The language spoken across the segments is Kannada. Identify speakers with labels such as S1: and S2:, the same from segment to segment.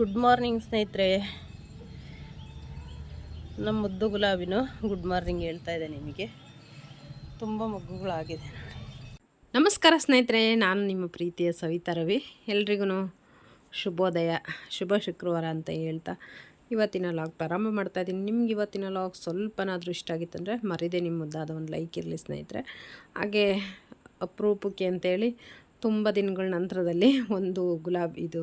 S1: ಗುಡ್ ಮಾರ್ನಿಂಗ್ ಸ್ನೇಹಿತರೆ. ನಮ್ಮ ಮುದ್ದು ಗುಲಾಬಿನೂ ಗುಡ್ ಮಾರ್ನಿಂಗ್ ಹೇಳ್ತಾ ಇದೆ ನಿಮಗೆ. ತುಂಬ ಮಗ್ಗುಗಳಾಗಿದೆ. ನಮಸ್ಕಾರ ಸ್ನೇಹಿತರೆ, ನಾನು ನಿಮ್ಮ ಪ್ರೀತಿಯ ಸವಿತಾ ರವಿ. ಎಲ್ರಿಗೂ ಶುಭೋದಯ, ಶುಭ ಶುಕ್ರವಾರ ಅಂತ ಹೇಳ್ತಾ ಇವತ್ತಿನ ಲಾಗ್ ಪ್ರಾರಂಭ ಮಾಡ್ತಾ ಇದ್ದೀನಿ. ನಿಮ್ಗೆ ಇವತ್ತಿನ ಲಾಗ್ ಸ್ವಲ್ಪನಾದರೂ ಇಷ್ಟ ಆಗಿತ್ತಂದರೆ ಮರಿದೆ ನಿಮ್ಮ ಮುದ್ದಾದ ಒಂದು ಲೈಕ್ ಇರಲಿ ಸ್ನೇಹಿತರೆ. ಹಾಗೆ ಅಪರೂಪಕ್ಕೆ ಅಂತೇಳಿ ತುಂಬ ದಿನಗಳ ನಂತರದಲ್ಲಿ ಒಂದು ಗುಲಾಬಿ ಇದು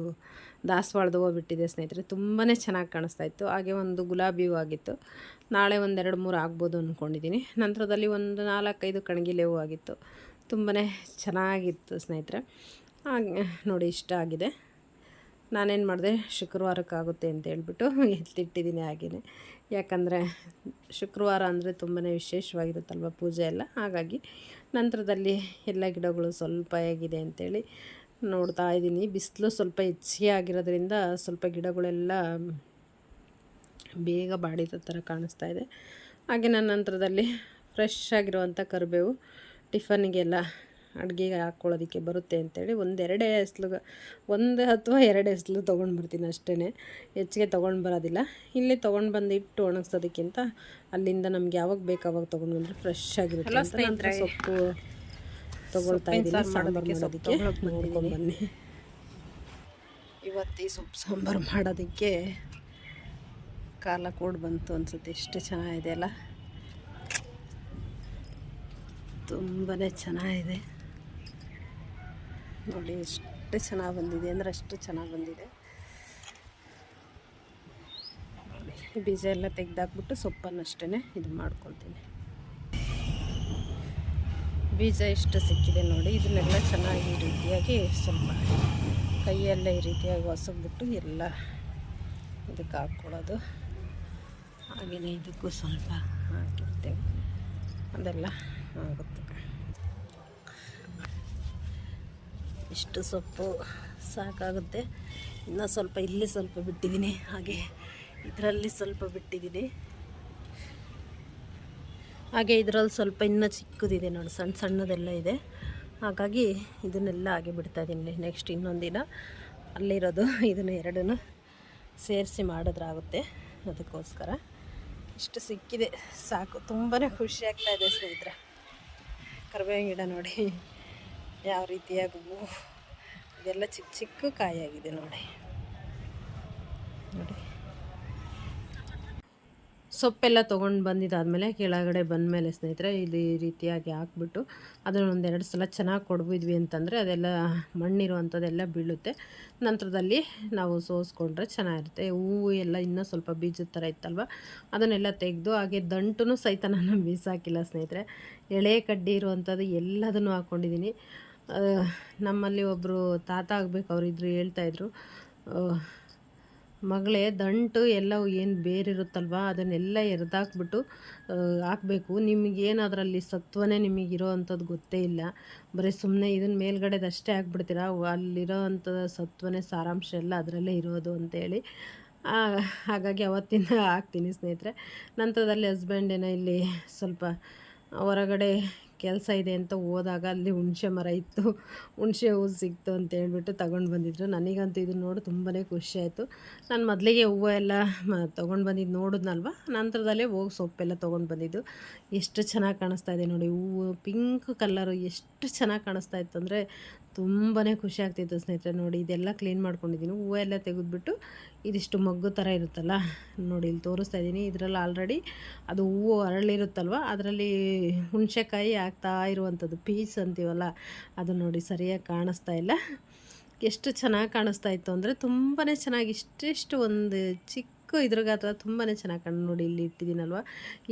S1: ದಾಸವಾಳದ ಹೂವು ಬಿಟ್ಟಿದೆ ಸ್ನೇಹಿತರೆ. ತುಂಬಾ ಚೆನ್ನಾಗಿ ಕಾಣಿಸ್ತಾ ಇತ್ತು. ಹಾಗೆ ಒಂದು ಗುಲಾಬಿ ಹೂವು ಆಗಿತ್ತು. ನಾಳೆ ಒಂದೆರಡು ಮೂರು ಆಗ್ಬೋದು ಅಂದ್ಕೊಂಡಿದ್ದೀನಿ ನಂತರದಲ್ಲಿ ಒಂದು ನಾಲ್ಕೈದು ಕಣಗಿಲೆ ಹೂವು ಆಗಿತ್ತು. ತುಂಬಾ ಚೆನ್ನಾಗಿತ್ತು ಸ್ನೇಹಿತರೆ. ಹಾಗೆ ನೋಡಿ ಇಷ್ಟ ಆಗಿದೆ. ನಾನೇನು ಮಾಡಿದೆ? ಶುಕ್ರವಾರಕ್ಕಾಗುತ್ತೆ ಅಂತ ಹೇಳ್ಬಿಟ್ಟು ಎತ್ತಿಟ್ಟಿದ್ದೀನಿ ಹಾಗೆಯೇ ಯಾಕಂದರೆ ಶುಕ್ರವಾರ ಅಂದರೆ ತುಂಬಾ ವಿಶೇಷವಾಗಿರುತ್ತಲ್ವ ಪೂಜೆ ಎಲ್ಲ. ಹಾಗಾಗಿ ನಂತರದಲ್ಲಿ ಎಲ್ಲ ಗಿಡಗಳು ಸ್ವಲ್ಪ ಆಗಿದೆ ಅಂತೇಳಿ ನೋಡ್ತಾ ಇದ್ದೀನಿ. ಬಿಸಿಲು ಸ್ವಲ್ಪ ಹೆಚ್ಚಿಗೆ ಆಗಿರೋದ್ರಿಂದ ಸ್ವಲ್ಪ ಗಿಡಗಳೆಲ್ಲ ಬೇಗ ಬಾಡಿದ ಥರ ಕಾಣಿಸ್ತಾ ಇದೆ. ಹಾಗೆ ನನ್ನ ನಂತರದಲ್ಲಿ ಫ್ರೆಶ್ ಆಗಿರುವಂಥ ಕರಿಬೇವು ಟಿಫನ್ಗೆಲ್ಲ ಅಡುಗೆಗೆ ಹಾಕ್ಕೊಳ್ಳೋದಕ್ಕೆ ಬರುತ್ತೆ ಅಂತೇಳಿ ಒಂದೆರಡೇ ಹೆಸ್ಲು ಒಂದು ಅಥವಾ ಎರಡು ಹೆಸ್ಲು ತೊಗೊಂಡು ಬರ್ತೀನಿ ಅಷ್ಟೇ ಹೆಚ್ಚಿಗೆ ತೊಗೊಂಡು ಬರೋದಿಲ್ಲ. ಇಲ್ಲಿ ತೊಗೊಂಡು ಬಂದು ಇಟ್ಟು ಒಣಗಿಸೋದಕ್ಕಿಂತ ಅಲ್ಲಿಂದ ನಮ್ಗೆ ಯಾವಾಗ ಬೇಕು ಅವಾಗ ತೊಗೊಂಡು ಬಂದರೆ ಫ್ರೆಶ್ ಆಗಿರುತ್ತೆ ಸೊಪ್ಪು ತೊಗೊಳ್ತಾ ಇದ್ದೀನಿ ಸಾಂಬಾರು ಮಾಡೋದಕ್ಕೆ. ನೋಡ್ಕೊಂಡು ಬನ್ನಿ. ಇವತ್ತು ಈ ಸೊಪ್ಪು ಸಾಂಬಾರು ಮಾಡೋದಕ್ಕೆ ಕಾಲ ಕೂಡ ಬಂತು ಅನ್ಸುತ್ತೆ. ಎಷ್ಟು ಚೆನ್ನಾಗಿದೆ ಅಲ್ಲ? ತುಂಬಾ ಚೆನ್ನಾಗಿದೆ. ನೋಡಿ ಎಷ್ಟು ಚೆನ್ನಾಗಿ ಬಂದಿದೆ ಅಂದರೆ ಅಷ್ಟು ಚೆನ್ನಾಗಿ ಬಂದಿದೆ. ಬೀಜ ಎಲ್ಲ ತೆಗೆದಾಕ್ಬಿಟ್ಟು ಸೊಪ್ಪನ್ನು ಅಷ್ಟೇ ಇದು ಮಾಡ್ಕೊಳ್ತೀನಿ. ಬೀಜ ಎಷ್ಟು ಸಿಕ್ಕಿದೆ ನೋಡಿ, ಇದನ್ನೆಲ್ಲ ಚೆನ್ನಾಗಿ ಈ ರೀತಿಯಾಗಿ ಸ್ವಲ್ಪ ಕೈಯಲ್ಲೇ ಈ ರೀತಿಯಾಗಿ ಹೊಸಗ್ಬಿಟ್ಟು ಎಲ್ಲ ಇದಕ್ಕೆ ಹಾಕ್ಕೊಳ್ಳೋದು. ಹಾಗೆಯೇ ಇದಕ್ಕೂ ಸ್ವಲ್ಪ ಹಾಕಿರ್ತೇವೆ. ಅದೆಲ್ಲ ಆಗುತ್ತೆ. ಇಷ್ಟು ಸೊಪ್ಪು ಸಾಕಾಗುತ್ತೆ. ಇನ್ನು ಸ್ವಲ್ಪ, ಇಲ್ಲಿ ಸ್ವಲ್ಪ ಬಿಟ್ಟಿದ್ದೀನಿ. ಹಾಗೆ ಇದರಲ್ಲಿ ಸ್ವಲ್ಪ ಬಿಟ್ಟಿದ್ದೀನಿ. ಹಾಗೆ ಇದರಲ್ಲಿ ಸ್ವಲ್ಪ ಇನ್ನೂ ಚಿಕ್ಕದಿದೆ ನೋಡಿ ಸಣ್ಣ ಸಣ್ಣದೆಲ್ಲ ಇದೆ. ಹಾಗಾಗಿ ಇದನ್ನೆಲ್ಲ ಹಾಗೆ ಬಿಡ್ತಾ ಇದ್ದೀನಿ. ನೆಕ್ಸ್ಟ್ ಇನ್ನೊಂದು ದಿನ ಅಲ್ಲಿರೋದು, ಇದನ್ನು ಎರಡನ್ನು ಸೇರಿಸಿ ಮಾಡಿದ್ರಾಗುತ್ತೆ ಅದಕ್ಕೋಸ್ಕರ. ಇಷ್ಟು ಸಿಕ್ಕಿದೆ, ಸಾಕು. ತುಂಬಾ ಖುಷಿ ಆಗ್ತಾ ಇದೆ ಸ್ನೇಹಿತರೆ. ಕರಿಬೇವಿನ ಗಿಡ ನೋಡಿ, ಯಾವ ರೀತಿಯಾಗಿ ಇದೆಲ್ಲ ಚಿಕ್ಕ ಚಿಕ್ಕ ಕಾಯಾಗಿದೆ ನೋಡಿ. ಸೊಪ್ಪೆಲ್ಲ ತೊಗೊಂಡು ಬಂದಿದ್ದಾದಮೇಲೆ ಕೆಳಗಡೆ ಬಂದಮೇಲೆ ಸ್ನೇಹಿತರೆ, ಇದು ಈ ರೀತಿಯಾಗಿ ಹಾಕ್ಬಿಟ್ಟು ಅದನ್ನು ಒಂದೆರಡು ಸಲ ಚೆನ್ನಾಗಿ ಕೊಡ್ಬಿದ್ವಿ ಅಂತಂದರೆ ಅದೆಲ್ಲ ಮಣ್ಣಿರುವಂಥದ್ದೆಲ್ಲ ಬೀಳುತ್ತೆ. ನಂತರದಲ್ಲಿ ನಾವು ಸೋಸ್ಕೊಂಡ್ರೆ ಚೆನ್ನಾಗಿರುತ್ತೆ. ಹೂವು ಎಲ್ಲ ಇನ್ನೂ ಸ್ವಲ್ಪ ಬೀಜದ ಥರ ಇತ್ತಲ್ವ? ಅದನ್ನೆಲ್ಲ ತೆಗೆದು ಹಾಗೆ ದಂಟು ಸಹಿತ ನಾನು ಬೀಸಾಕಿಲ್ಲ ಸ್ನೇಹಿತರೆ. ಎಳೆ ಕಡ್ಡಿ ಇರುವಂಥದ್ದು ಎಲ್ಲದನ್ನು ಹಾಕ್ಕೊಂಡಿದ್ದೀನಿ. ನಮ್ಮಲ್ಲಿ ಒಬ್ಬರು ತಾತ ಆಗಬೇಕು ಅವರಿದ್ರು ಹೇಳ್ತಾಯಿದ್ರು ಮಗಳೇ, ದಂಟು ಎಲ್ಲ ಏನು ಬೇರಿರುತ್ತಲ್ವಾ? ಅದನ್ನೆಲ್ಲ ಎರೆದಾಕ್ಬಿಟ್ಟು ಹಾಕಬೇಕು. ನಿಮಗೇನು ಅದರಲ್ಲಿ ಸತ್ವನೇ ನಿಮಗಿರೋ ಅಂಥದ್ದು ಗೊತ್ತೇ ಇಲ್ಲ. ಬರೀ ಸುಮ್ಮನೆ ಇದನ್ನ ಮೇಲ್ಗಡೆದಷ್ಟೇ ಹಾಕ್ಬಿಡ್ತೀರಾ? ಅಲ್ಲಿರೋ ಅಂಥದ್ದು ಸತ್ವನೇ ಸಾರಾಂಶ ಎಲ್ಲ ಅದರಲ್ಲೇ ಇರೋದು ಅಂತೇಳಿ. ಹಾಗಾಗಿ ಅವತ್ತಿಂದ ಹಾಕ್ತೀನಿ ಸ್ನೇಹಿತರೆ. ನಂತರದಲ್ಲಿ ಹಸ್ಬೆಂಡ್ ಇಲ್ಲಿ ಸ್ವಲ್ಪ ಹೊರಗಡೆ ಕೆಲಸ ಇದೆ ಅಂತ ಹೋದಾಗ ಅಲ್ಲಿ ಹುಣಸೆ ಮರ ಇತ್ತು. ಹುಣಸೆ ಹೂವು ಸಿಕ್ತು ಅಂತ ಹೇಳ್ಬಿಟ್ಟು ತಗೊಂಡು ಬಂದಿದ್ರು. ನನಗಂತೂ ಇದು ನೋಡಿ ತುಂಬಾ ಖುಷಿ ಆಯಿತು. ನಾನು ಮೊದಲಿಗೆ ಹೂವು ಎಲ್ಲ ತೊಗೊಂಡು ಬಂದಿದ್ದು ನೋಡಿದ್ನಲ್ವ? ನಂತರದಲ್ಲೇ ಹೋಗಿ ಸೊಪ್ಪೆಲ್ಲ ತೊಗೊಂಡು ಬಂದಿದ್ದು. ಎಷ್ಟು ಚೆನ್ನಾಗಿ ಕಾಣಿಸ್ತಾ ಇದೆ ನೋಡಿ. ಹೂವು ಪಿಂಕ್ ಕಲ್ಲರು ಎಷ್ಟು ಚೆನ್ನಾಗಿ ಕಾಣಿಸ್ತಾ ಇತ್ತು ಅಂದರೆ ತುಂಬಾ ಖುಷಿ ಆಗ್ತಿತ್ತು ಸ್ನೇಹಿತರೆ ನೋಡಿ, ಇದೆಲ್ಲ ಕ್ಲೀನ್ ಮಾಡ್ಕೊಂಡಿದ್ದೀನಿ. ಹೂವು ಎಲ್ಲ ತೆಗೆದ್ಬಿಟ್ಟು ಇದಿಷ್ಟು ಮಗ್ಗು ಥರ ಇರುತ್ತಲ್ಲ, ನೋಡಿ ಇಲ್ಲಿ ತೋರಿಸ್ತಾ ಇದ್ದೀನಿ. ಇದರಲ್ಲಿ ಆಲ್ರೆಡಿ ಅದು ಹೂವು ಅರಳಿರುತ್ತಲ್ವ, ಅದರಲ್ಲಿ ಹುಣಸೆಕಾಯಿ ಆಗ್ತಾ ಇರುವಂಥದ್ದು ಪೀಸ್ ಅಂತೀವಲ್ಲ, ಅದು ನೋಡಿ ಸರಿಯಾಗಿ ಕಾಣಿಸ್ತಾ ಇಲ್ಲ. ಎಷ್ಟು ಚೆನ್ನಾಗಿ ಕಾಣಿಸ್ತಾ ಇತ್ತು ಅಂದರೆ ತುಂಬಾ ಚೆನ್ನಾಗಿ, ಇಷ್ಟಿಷ್ಟು ಒಂದು ಚಿಕ್ಕ ಇದ್ರ ಗಾತ್ರ ತುಂಬಾ ಚೆನ್ನಾಗಿ ಕಾಣ, ನೋಡಿ ಇಲ್ಲಿ ಇಟ್ಟಿದ್ದೀನಲ್ವ.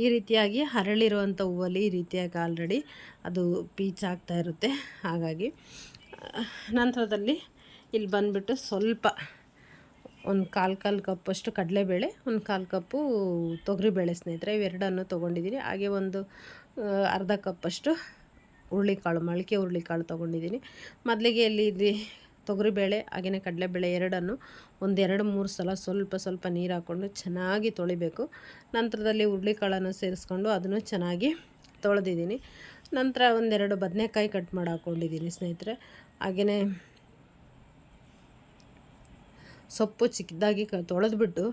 S1: ಈ ರೀತಿಯಾಗಿ ಹರಳಿರುವಂಥ ಹೂವಲ್ಲಿ ಈ ರೀತಿಯಾಗಿ ಆಲ್ರೆಡಿ ಅದು ಪೀಚ್ ಆಗ್ತಾ ಇರುತ್ತೆ. ಹಾಗಾಗಿ ನಂತರದಲ್ಲಿ ಇಲ್ಲಿ ಬಂದುಬಿಟ್ಟು ಸ್ವಲ್ಪ ಒಂದು ಕಾಲು ಕಾಲು ಕಪ್ಪಷ್ಟು ಕಡಲೆಬೇಳೆ, ಒಂದು ಕಾಲು ಕಪ್ಪು ತೊಗರಿಬೇಳೆ ಸ್ನೇಹಿತರೆ, ಇವೆರಡನ್ನು ತೊಗೊಂಡಿದ್ದೀನಿ. ಹಾಗೆ ಒಂದು ಅರ್ಧ ಕಪ್ಪಷ್ಟು ಹುರುಳಿಕಾಳು ಮೊಳಕೆ ಹುರುಳಿಕಾಳು ತೊಗೊಂಡಿದ್ದೀನಿ. ಮೊದಲಿಗೆ ಇಲ್ಲಿ ಇಲ್ಲಿ ತೊಗರಿಬೇಳೆ ಹಾಗೆಯೇ ಕಡಲೆಬೇಳೆ ಎರಡನ್ನು ಒಂದೆರಡು ಮೂರು ಸಲ ಸ್ವಲ್ಪ ಸ್ವಲ್ಪ ನೀರು ಹಾಕ್ಕೊಂಡು ಚೆನ್ನಾಗಿ ತೊಳಿಬೇಕು. ನಂತರದಲ್ಲಿ ಹುರುಳಿಕಾಳನ್ನು ಸೇರಿಸ್ಕೊಂಡು ಅದನ್ನು ಚೆನ್ನಾಗಿ ತೊಳೆದಿದ್ದೀನಿ. ನಂತರ ಒಂದೆರಡು ಬದನೆಕಾಯಿ ಕಟ್ ಮಾಡಿ ಹಾಕ್ಕೊಂಡಿದ್ದೀನಿ ಸ್ನೇಹಿತರೆ. ಹಾಗೆಯೇ ಸೊಪ್ಪು ಚಿಕ್ಕದಾಗಿ ಕ, ತೊಳೆದ್ಬಿಟ್ಟು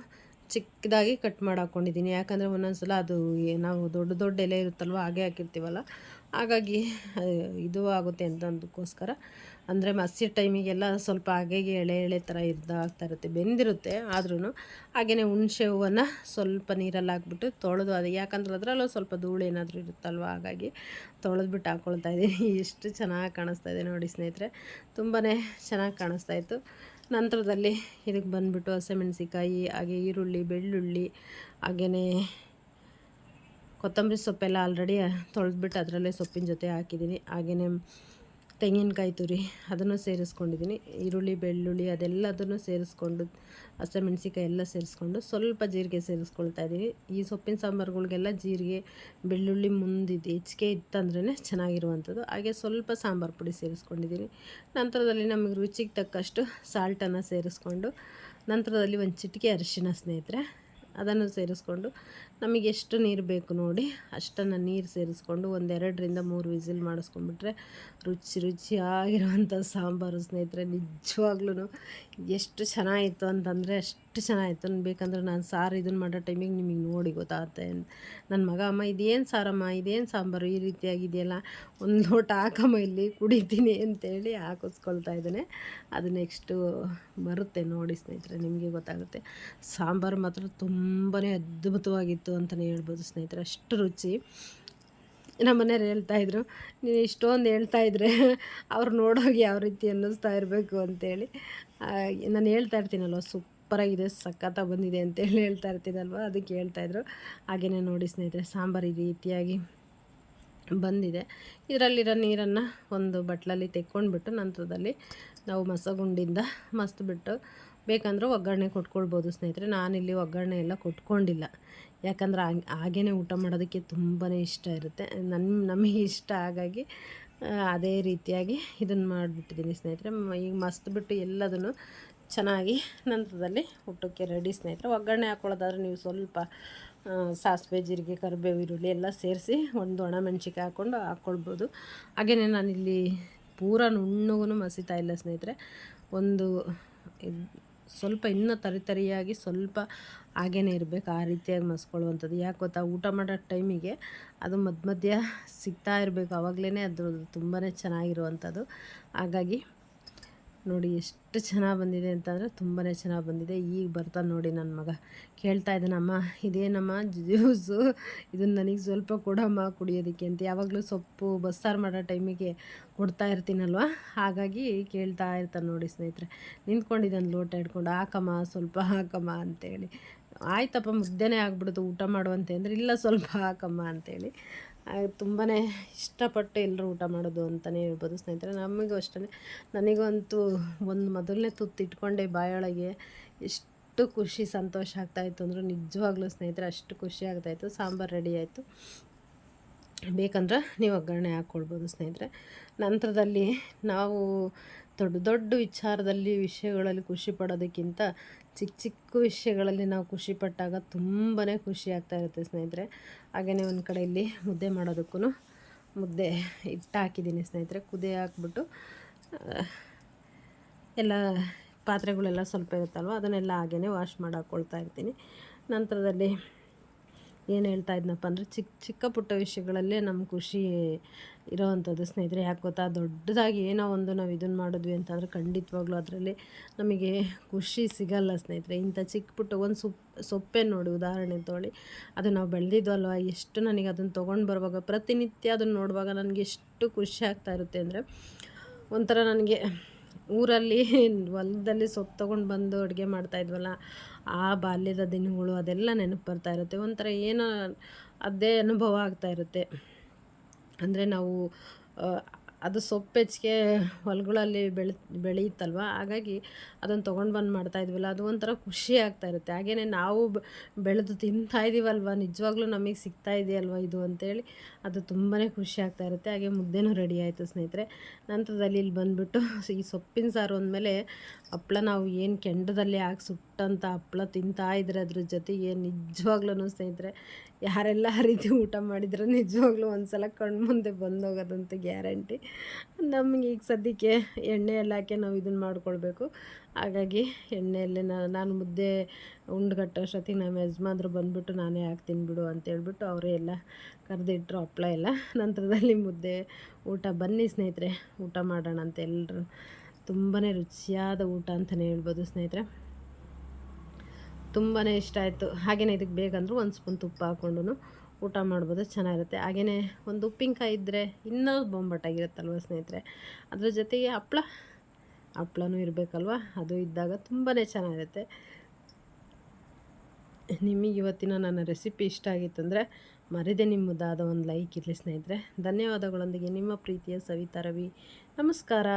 S1: ಚಿಕ್ಕದಾಗಿ ಕಟ್ ಮಾಡಿ ಹಾಕ್ಕೊಂಡಿದ್ದೀನಿ ಯಾಕಂದರೆ ಒಂದೊಂದು ಸಲ ಅದು ನಾವು ದೊಡ್ಡ ದೊಡ್ಡ ಎಲೆ ಇರುತ್ತಲ್ವ, ಹಾಗೆ ಹಾಕಿರ್ತೀವಲ್ಲ. ಹಾಗಾಗಿ ಇದು ಆಗುತ್ತೆ ಅಂತ ಅದಕ್ಕೋಸ್ಕರ ಅಂದರೆ ಮಸಿ ಟೈಮಿಗೆಲ್ಲ ಸ್ವಲ್ಪ ಹಾಗೆಗೆ ಎಳೆ ಎಳೆ ಥರ ಇದ್ದಾಗ್ತಾ ಇರುತ್ತೆ, ಬೆಂದಿರುತ್ತೆ ಆದ್ರೂ ಹಾಗೆಯೇ ಹುಣಸೆ ಹೂವನ್ನು ಸ್ವಲ್ಪ ನೀರಲ್ಲಿ ಹಾಕ್ಬಿಟ್ಟು ತೊಳೆದು ಅದು ಯಾಕಂದ್ರೆ ಅದರಲ್ಲೂ ಸ್ವಲ್ಪ ಧೂಳು ಏನಾದರೂ ಇರುತ್ತಲ್ವ, ಹಾಗಾಗಿ ತೊಳೆದ್ಬಿಟ್ಟು ಹಾಕ್ಕೊಳ್ತಾ ಇದ್ದೀನಿ. ಎಷ್ಟು ಚೆನ್ನಾಗಿ ಕಾಣಿಸ್ತಾ ಇದೆ ನೋಡಿ ಸ್ನೇಹಿತರೆ. ತುಂಬಾ ಚೆನ್ನಾಗಿ ಕಾಣಿಸ್ತಾ ಇತ್ತು. ನಂತರದಲ್ಲಿ ಇದಕ್ಕೆ ಬಂದುಬಿಟ್ಟು ಹಸಿಮೆಣಸಿಕಾಯಿ ಹಾಗೆ ಈರುಳ್ಳಿ, ಬೆಳ್ಳುಳ್ಳಿ ಹಾಗೆಯೇ ಕೊತ್ತಂಬರಿ ಸೊಪ್ಪೆಲ್ಲ ಆಲ್ರೆಡಿ ತೊಳೆದ್ಬಿಟ್ಟು ಅದರಲ್ಲೇ ಸೊಪ್ಪಿನ ಜೊತೆ ಹಾಕಿದ್ದೀನಿ. ಹಾಗೆಯೇ ತೆಂಗಿನಕಾಯಿ ತುರಿ ಅದನ್ನು ಸೇರಿಸ್ಕೊಂಡಿದ್ದೀನಿ. ಈರುಳ್ಳಿ, ಬೆಳ್ಳುಳ್ಳಿ ಅದೆಲ್ಲದನ್ನು ಸೇರಿಸ್ಕೊಂಡು ಹಸಿಮೆಣ್ಸಿಕಾಯಿ ಎಲ್ಲ ಸೇರಿಸ್ಕೊಂಡು ಸ್ವಲ್ಪ ಜೀರಿಗೆ ಸೇರಿಸ್ಕೊಳ್ತಾ ಇದ್ದೀನಿ. ಈ ಸೊಪ್ಪಿನ ಸಾಂಬಾರುಗಳಿಗೆಲ್ಲ ಜೀರಿಗೆ, ಬೆಳ್ಳುಳ್ಳಿ ಮುಂದಿದ್ದು ಹೆಚ್ಚಿಗೆ ಇತ್ತಂದ್ರೇ ಚೆನ್ನಾಗಿರುವಂಥದ್ದು. ಹಾಗೆ ಸ್ವಲ್ಪ ಸಾಂಬಾರು ಪುಡಿ ಸೇರಿಸ್ಕೊಂಡಿದ್ದೀನಿ. ನಂತರದಲ್ಲಿ ನಮಗೆ ರುಚಿಗೆ ತಕ್ಕಷ್ಟು ಸಾಲ್ಟನ್ನು ಸೇರಿಸ್ಕೊಂಡು ನಂತರದಲ್ಲಿ ಒಂದು ಚಿಟಿಕೆ ಅರಿಶಿನ ಸ್ನೇಹಿತರೆ ಅದನ್ನು ಸೇರಿಸ್ಕೊಂಡು ನಮಗೆ ಎಷ್ಟು ನೀರು ಬೇಕು ನೋಡಿ ಅಷ್ಟನ್ನು ನೀರು ಸೇರಿಸ್ಕೊಂಡು ಒಂದೆರಡರಿಂದ ಮೂರು ವಿಸಿಲ್ ಮಾಡಿಸ್ಕೊಂಡ್ಬಿಟ್ರೆ ರುಚಿ ರುಚಿಯಾಗಿರುವಂಥ ಸಾಂಬಾರು ಸ್ನೇಹಿತರೆ ನಿಜವಾಗ್ಲೂ ಎಷ್ಟು ಚೆನ್ನಾಗಿತ್ತು ಅಂತಂದರೆ ಅಷ್ಟು ಚೆನ್ನಾಗಿತ್ತು ಬೇಕಂದ್ರೆ ನಾನು ಸಾರು ಇದನ್ನು ಮಾಡೋ ಟೈಮಿಗೆ ನಿಮಗೆ ನೋಡಿ ಗೊತ್ತಾಗುತ್ತೆ. ನನ್ನ ಮಗ, ಅಮ್ಮ, ಇದೇನು ಸಾರಮ್ಮ? ಇದೇನು ಸಾಂಬಾರು? ಈ ರೀತಿಯಾಗಿದೆಯಲ್ಲ? ಒಂದು ಲೋಟ ಹಾಕಮ್ಮ ಇಲ್ಲಿ, ಕುಡಿತೀನಿ ಅಂತೇಳಿ ಹಾಕಿಸ್ಕೊಳ್ತಾ ಇದ್ದಾನೆ. ಅದು ನೆಕ್ಸ್ಟು ಬರುತ್ತೆ ನೋಡಿ ಸ್ನೇಹಿತರೆ, ನಿಮಗೆ ಗೊತ್ತಾಗುತ್ತೆ. ಸಾಂಬಾರು ಮಾತ್ರ ತುಂಬಾ ಅದ್ಭುತವಾಗಿತ್ತು ಅಂತಲೇ ಹೇಳ್ಬೋದು ಸ್ನೇಹಿತರೆ, ಅಷ್ಟು ರುಚಿ. ನಮ್ಮ ಮನೆಯವ್ರು ಹೇಳ್ತಾಯಿದ್ರು ನೀನು ಇಷ್ಟೊಂದು ಹೇಳ್ತಾಯಿದ್ರೆ ಅವ್ರು ನೋಡೋಗಿ ಯಾವ ರೀತಿ ಅನ್ನಿಸ್ತಾ ಇರಬೇಕು ಅಂತೇಳಿ. ನಾನು ಹೇಳ್ತಾ ಇರ್ತೀನಲ್ವ ಸೂಪರಾಗಿದೆ ಸಖತ್ತಾಗಿ ಬಂದಿದೆ ಅಂತೇಳಿ ಹೇಳ್ತಾ ಇರ್ತೀನಲ್ವ? ಅದಕ್ಕೆ ಹೇಳ್ತಾಯಿದ್ರು ಹಾಗೆಯೇ ನೋಡಿ ಸ್ನೇಹಿತರೆ, ಸಾಂಬಾರು ಈ ರೀತಿಯಾಗಿ ಬಂದಿದೆ. ಇದರಲ್ಲಿರೋ ನೀರನ್ನು ಒಂದು ಬಟ್ಲಲ್ಲಿ ತೆಕ್ಕೊಂಡ್ಬಿಟ್ಟು ನಂತರದಲ್ಲಿ ನಾವು ಮಸಗುಂಡಿಂದ ಮಸ್ತ್ಬಿಟ್ಟು ಬೇಕಂದ್ರೆ ಒಗ್ಗರಣೆ ಕೊಟ್ಕೊಳ್ಬೋದು ಸ್ನೇಹಿತರೆ. ನಾನಿಲ್ಲಿ ಒಗ್ಗರಣೆ ಎಲ್ಲ ಕೊಟ್ಕೊಂಡಿಲ್ಲ. ಯಾಕಂದ್ರೆ ಹಾಗೆ ಊಟ ಮಾಡೋದಕ್ಕೆ ತುಂಬಾ ಇಷ್ಟ ಇರುತ್ತೆ. ನನ್ನ ನಮಗೆ ಇಷ್ಟ ಹಾಗಾಗಿ, ಅದೇ ರೀತಿಯಾಗಿ ಇದನ್ನು ಮಾಡಿಬಿಟ್ಟಿದ್ದೀನಿ ಸ್ನೇಹಿತರೆ. ಈಗ ಮಸ್ತ್ ಬಿಟ್ಟು ಎಲ್ಲದನ್ನು ಚೆನ್ನಾಗಿ ನಂತರದಲ್ಲಿ ಊಟಕ್ಕೆ ರೆಡಿ ಸ್ನೇಹಿತರೆ. ಒಗ್ಗರಣೆ ಹಾಕ್ಕೊಳ್ಳೋದಾದ್ರೆ ನೀವು ಸ್ವಲ್ಪ ಸಾಸಿವೆ, ಜೀರಿಗೆ, ಕರಿಬೇವು, ಈರುಳ್ಳಿ ಎಲ್ಲ ಸೇರಿಸಿ ಒಂದು ಒಣ ಮೆಣ್ಸಿಕಾಯಿ ಹಾಕ್ಕೊಂಡು ಹಾಕ್ಕೊಳ್ಬೋದು ಹಾಗೆಯೇ ನಾನಿಲ್ಲಿ ಪೂರ ನುಣ್ಣಗೂ ಮಸಿತಾ ಇಲ್ಲ ಸ್ನೇಹಿತರೆ. ಒಂದು ಸ್ವಲ್ಪ ಇನ್ನೂ ತರಿತರಿಯಾಗಿ ಸ್ವಲ್ಪ ಹಾಗೇ ಇರಬೇಕು ಆ ರೀತಿಯಾಗಿ ಮಸ್ಕೊಳ್ಳುವಂಥದ್ದು. ಯಾಕೆ ಗೊತ್ತಾ? ಊಟ ಮಾಡೋ ಟೈಮಿಗೆ ಅದು ಮಧ್ಯ ಮಧ್ಯ ಸಿಗ್ತಾ ಇರಬೇಕು. ಆವಾಗಲೇ ಅದು ತುಂಬಾ ಚೆನ್ನಾಗಿರುವಂಥದ್ದು. ಹಾಗಾಗಿ ನೋಡಿ ಎಷ್ಟು ಚೆನ್ನಾಗಿ ಬಂದಿದೆ ಅಂತಂದರೆ ತುಂಬಾ ಚೆನ್ನಾಗಿ ಬಂದಿದೆ. ಈಗ ಬರ್ತಾ ನೋಡಿ ನನ್ನ ಮಗ. ಕೇಳ್ತಾ ಇದ್ದಾನಮ್ಮ ಇದೇನಮ್ಮ, ಜ್ಯೂಸು? ಇದನ್ನು ನನಗೆ ಸ್ವಲ್ಪ ಕೊಡಮ್ಮ ಕುಡಿಯೋದಕ್ಕೆ ಅಂತ. ಯಾವಾಗಲೂ ಸೊಪ್ಪು ಬಸ್ಸಾರು ಮಾಡೋ ಟೈಮಿಗೆ ಕೊಡ್ತಾ ಇರ್ತೀನಲ್ವ? ಹಾಗಾಗಿ ಕೇಳ್ತಾ ಇರ್ತಾನೆ ನೋಡಿ ಸ್ನೇಹಿತರೆ. ನಿಂತ್ಕೊಂಡಿದ್ದಾನೆ ಲೋಟ ಹಿಡ್ಕೊಂಡು, ಹಾಕಮ್ಮ, ಸ್ವಲ್ಪ ಹಾಕಮ್ಮ ಅಂತೇಳಿ. ಆಯ್ತಪ್ಪ ಮುದ್ದೆನೇ ಆಗ್ಬಿಡ್ತು ಊಟ ಮಾಡುವಂತೆ. ಅಂದರೆ, ಇಲ್ಲ, ಸ್ವಲ್ಪ ಹಾಕಮ್ಮ ಅಂತೇಳಿ. ತುಂಬಾ ಇಷ್ಟಪಟ್ಟು ಎಲ್ಲರೂ ಊಟ ಮಾಡೋದು ಅಂತಲೇ ಹೇಳ್ಬೋದು ಸ್ನೇಹಿತರೆ. ನಮಗೂ ಅಷ್ಟೇ ನನಗಂತೂ ಒಂದು ಮೊದಲನೇ ತುತ್ತು ಇಟ್ಕೊಂಡೆ ಬಾಯೊಳಗೆ. ಎಷ್ಟು ಖುಷಿ, ಸಂತೋಷ ಆಗ್ತಾಯಿತ್ತು ಅಂದರೆ ನಿಜವಾಗ್ಲೂ ಸ್ನೇಹಿತರೆ ಅಷ್ಟು ಖುಷಿ ಆಗ್ತಾಯಿತ್ತು ಸಾಂಬಾರು ರೆಡಿ ಆಯಿತು. ಬೇಕಂದ್ರೆ ನೀವು ಒಗ್ಗರಣೆ ಹಾಕ್ಕೊಳ್ಬೋದು ಸ್ನೇಹಿತರೆ. ನಂತರದಲ್ಲಿ ನಾವು ದೊಡ್ಡ ದೊಡ್ಡ ವಿಚಾರದಲ್ಲಿ, ವಿಷಯಗಳಲ್ಲಿ ಖುಷಿ ಪಡೋದಕ್ಕಿಂತ ಚಿಕ್ಕ ಚಿಕ್ಕ ವಿಷಯಗಳಲ್ಲಿ ನಾವು ಖುಷಿ ಪಟ್ಟಾಗ ತುಂಬಾ ಖುಷಿ ಆಗ್ತಾ ಇರುತ್ತೆ ಸ್ನೇಹಿತರೆ. ಹಾಗೆಯೇ ಒಂದು ಕಡೆ ಇಲ್ಲಿ ಮುದ್ದೆ ಮಾಡೋದಕ್ಕೂ ಮುದ್ದೆ ಹಿಟ್ಟು ಹಾಕಿದ್ದೀನಿ ಸ್ನೇಹಿತರೆ. ಕುದಿ ಹಾಕ್ಬಿಟ್ಟು ಎಲ್ಲ ಪಾತ್ರೆಗಳೆಲ್ಲ ಸ್ವಲ್ಪ ಇರುತ್ತಲ್ವ, ಅದನ್ನೆಲ್ಲ ಹಾಗೇ ವಾಶ್ ಮಾಡಿ ಇರ್ತೀನಿ. ನಂತರದಲ್ಲಿ ಏನು ಹೇಳ್ತಾ ಇದ್ನಪ್ಪ ಅಂದರೆ ಚಿಕ್ಕ ಚಿಕ್ಕ ಪುಟ್ಟ ವಿಷಯಗಳಲ್ಲೇ ನಮ್ಮ ಖುಷಿ ಇರೋವಂಥದ್ದು ಸ್ನೇಹಿತರೆ. ಯಾಕೆ ಗೊತ್ತಾ? ದೊಡ್ಡದಾಗಿ ಏನೋ ಒಂದು ನಾವು ಇದನ್ನು ಮಾಡಿದ್ವಿ ಅಂತಂದರೆ ಖಂಡಿತವಾಗ್ಲೂ ಅದರಲ್ಲಿ ನಮಗೆ ಖುಷಿ ಸಿಗಲ್ಲ ಸ್ನೇಹಿತರೆ. ಇಂಥ ಚಿಕ್ಕ ಪುಟ್ಟ ಒಂದು ಸೊಪ್ ಸೊಪ್ಪೆ ನೋಡಿ, ಉದಾಹರಣೆ ತೊಗೊಳ್ಳಿ. ಅದು ನಾವು ಬೆಳೆದಿದ್ವಲ್ವ? ಎಷ್ಟು ನನಗೆ ಅದನ್ನು ತೊಗೊಂಡು ಬರುವಾಗ, ಪ್ರತಿನಿತ್ಯ ಅದನ್ನು ನೋಡುವಾಗ ನನಗೆ ಎಷ್ಟು ಖುಷಿ ಆಗ್ತಾ ಇರುತ್ತೆ ಅಂದರೆ ಒಂಥರ ನನಗೆ ಊರಲ್ಲಿ ಹೊಲದಲ್ಲಿ ಸೊಪ್ಪು ತೊಗೊಂಡು ಬಂದು ಅಡುಗೆ ಮಾಡ್ತಾಯಿದ್ವಲ್ಲ ಆ ಬಾಲ್ಯದ ದಿನಗಳು ಅದೆಲ್ಲ ನೆನಪು ಬರ್ತಾ ಇರುತ್ತೆ. ಒಂಥರ ಏನೋ ಅದೇ ಅನುಭವ ಆಗ್ತಾ ಇರುತ್ತೆ. ಅಂದರೆ ನಾವು ಅದು ಸೊಪ್ಪು ಹೆಚ್ಚಿಗೆ ಹೊಲಗಳಲ್ಲಿ ಬೆಳೆ, ಬೆಳೆಯುತ್ತಲ್ವ? ಹಾಗಾಗಿ ಅದನ್ನು ತೊಗೊಂಡು ಬಂದು ಮಾಡ್ತಾ ಇದ್ವಲ್ಲ, ಅದು ಒಂಥರ ಖುಷಿ ಆಗ್ತಾ ಇರುತ್ತೆ. ಹಾಗೆಯೇ ನಾವು ಬೆಳೆದು ತಿಂತಾ ಇದ್ದೀವಲ್ವ ನಿಜವಾಗ್ಲೂ ನಮಗೆ ಸಿಗ್ತಾ ಇದೆಯಲ್ವ ಇದು ಅಂತೇಳಿ ಅದು ತುಂಬಾ ಖುಷಿ ಆಗ್ತಾ ಇರುತ್ತೆ. ಹಾಗೆ ಮುದ್ದೆನೂ ರೆಡಿ ಆಯಿತು ಸ್ನೇಹಿತರೆ. ನಂತರದಲ್ಲಿ ಇಲ್ಲಿ ಬಂದುಬಿಟ್ಟು ಈ ಸೊಪ್ಪಿನ ಸಾರು ಅಂದಮೇಲೆ ಹಪ್ಪಳ ನಾವು ಏನು ಕೆಂಡದಲ್ಲಿ ಹಾಕಿ ಸುಟ್ಟು ಪುಟ್ಟಂತ ಹಪ್ಪಳ ತಿಂತಾ ಇದ್ರೆ ಅದ್ರ ಜೊತೆಗೆ ನಿಜವಾಗ್ಲೂ ಸ್ನೇಹಿತರೆ, ಯಾರೆಲ್ಲ ಆ ರೀತಿ ಊಟ ಮಾಡಿದ್ರೆ ನಿಜವಾಗ್ಲೂ ಒಂದು ಸಲ ಕಣ್ಣು ಮುಂದೆ ಬಂದೋಗೋದಂತ ಗ್ಯಾರಂಟಿ. ನಮಗೆ ಈಗ ಸದ್ಯಕ್ಕೆ ಎಣ್ಣೆ ಎಲ್ಲ ಹಾಕಿ ನಾವು ಇದನ್ನು ಮಾಡ್ಕೊಳ್ಬೇಕು. ಹಾಗಾಗಿ ಎಣ್ಣೆಯಲ್ಲೇ ನಾನು ಮುದ್ದೆ ಉಂಡ್ಗಟ್ಟೋ ಅಷ್ಟೊತ್ತಿಗೆ ನಮ್ಮ ಯಜಮಾನ್ರು ಬಂದುಬಿಟ್ಟು ನಾನೇ ಹಾಕ್ತೀನಿ ಬಿಡು ಅಂತೇಳ್ಬಿಟ್ಟು ಅವರೇ ಎಲ್ಲ ಕರೆದಿಟ್ರು ಹಪ್ಳ ಎಲ್ಲ. ನಂತರದಲ್ಲಿ ಮುದ್ದೆ ಊಟ ಬನ್ನಿ ಸ್ನೇಹಿತರೆ, ಊಟ ಮಾಡೋಣ ಅಂತ ಎಲ್ಲರೂ ತುಂಬಾ ರುಚಿಯಾದ ಊಟ ಅಂತಲೇ ಹೇಳ್ಬೋದು ಸ್ನೇಹಿತರೆ. ತುಂಬಾ ಇಷ್ಟ ಆಯಿತು. ಹಾಗೆಯೇ ಇದಕ್ಕೆ ಬೇಕಂದ್ರೂ ಒಂದು ಸ್ಪೂನ್ ತುಪ್ಪ ಹಾಕ್ಕೊಂಡು ಊಟ ಮಾಡ್ಬೋದು, ಚೆನ್ನಾಗಿರುತ್ತೆ. ಹಾಗೆಯೇ ಒಂದು ಉಪ್ಪಿನಕಾಯಿ ಇದ್ದರೆ ಇನ್ನೂ ಬೊಂಬಟ್ಟಾಗಿರುತ್ತಲ್ವ ಸ್ನೇಹಿತರೆ? ಅದ್ರ ಜೊತೆಗೆ ಹಪ್ಳ, ಹಪ್ಳನೂ ಇರಬೇಕಲ್ವ? ಅದು ಇದ್ದಾಗ ತುಂಬಾ ಚೆನ್ನಾಗಿರುತ್ತೆ. ನಿಮಗೆ ಇವತ್ತಿನ ನನ್ನ ರೆಸಿಪಿ ಇಷ್ಟ ಆಗಿತ್ತಂದರೆ ಮರಿದೆ ನಿಮ್ಮದಾದ ಒಂದು ಲೈಕ್ ಇರಲಿ ಸ್ನೇಹಿತರೆ. ಧನ್ಯವಾದಗಳೊಂದಿಗೆ ನಿಮ್ಮ ಪ್ರೀತಿಯ ಸವಿತಾ ರವಿ. ನಮಸ್ಕಾರ.